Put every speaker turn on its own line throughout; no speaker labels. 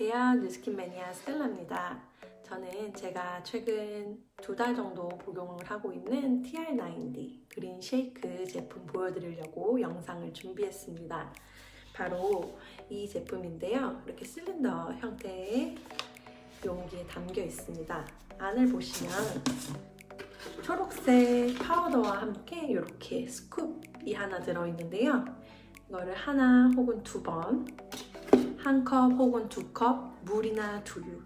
안녕하세요. 뉴스킨 매니아 스텔라입니다. 저는 제가 최근 두 달 정도 복용을 하고 있는 TR90 그린 쉐이크 제품 보여드리려고 영상을 준비했습니다. 바로 이 제품인데요. 이렇게 실린더 형태의 용기에 담겨 있습니다. 안을 보시면 초록색 파우더와 함께 이렇게 스쿱이 하나 들어있는데요. 이거를 하나 혹은 두 번, 한 컵 혹은 두 컵 물이나 두유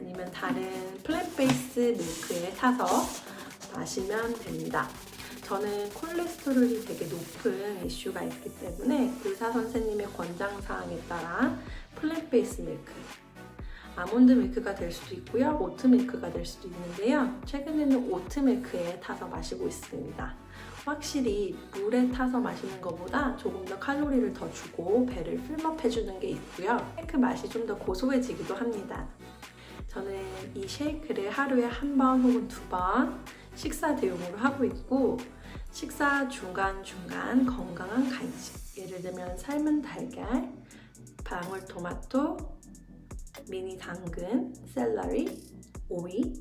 아니면 다른 플랫 베이스 밀크에 타서 마시면 됩니다. 저는 콜레스테롤이 되게 높은 이슈가 있기 때문에 의사 선생님의 권장 사항에 따라 플랫 베이스 밀크, 아몬드 밀크가 될 수도 있고요, 오트 밀크가 될 수도 있는데요. 최근에는 오트 밀크에 타서 마시고 있습니다. 확실히 물에 타서 마시는 것보다 조금 더 칼로리를 더 주고 배를 필업 해주는 게 있고요. 쉐이크 맛이 좀 더 고소해지기도 합니다. 저는 이 쉐이크를 하루에 한 번 혹은 두 번 식사 대용으로 하고 있고 식사 중간중간 건강한 간식 예를 들면 삶은 달걀, 방울토마토, 미니 당근, 샐러리, 오이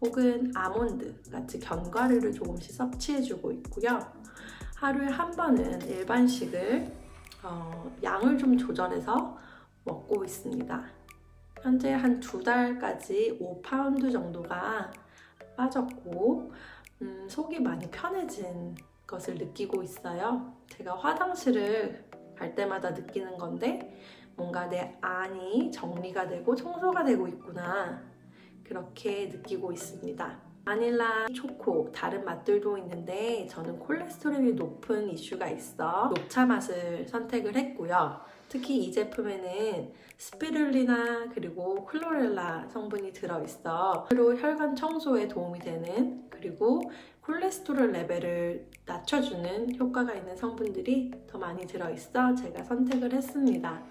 혹은 아몬드 같이 견과류를 조금씩 섭취해주고 있고요. 하루에 한 번은 일반식을 어, 양을 좀 조절해서 먹고 있습니다. 현재 한 두 달까지 5파운드 정도가 빠졌고 음, 속이 많이 편해진 것을 느끼고 있어요. 제가 화장실을 갈 때마다 느끼는 건데 뭔가 내 안이 정리가 되고 청소가 되고 있구나 그렇게 느끼고 있습니다. 바닐라, 초코, 다른 맛들도 있는데 저는 콜레스테롤이 높은 이슈가 있어 녹차 맛을 선택을 했고요. 특히 이 제품에는 스피룰리나 그리고 클로렐라 성분이 들어있어 로 혈관 청소에 도움이 되는 그리고 콜레스테롤 레벨을 낮춰주는 효과가 있는 성분들이 더 많이 들어있어 제가 선택을 했습니다.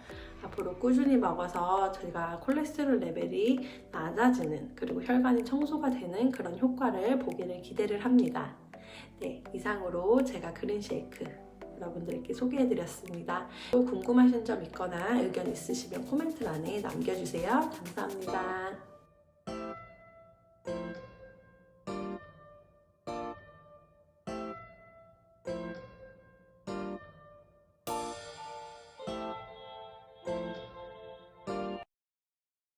앞으로 꾸준히 먹어서 저희가 콜레스테롤 레벨이 낮아지는 그리고 혈관이 청소가 되는 그런 효과를 보기를 기대를 합니다. 네, 이상으로 제가 그린 쉐이크 여러분들께 소개해드렸습니다. 또 궁금하신 점 있거나 의견 있으시면 코멘트란에 남겨주세요. 감사합니다.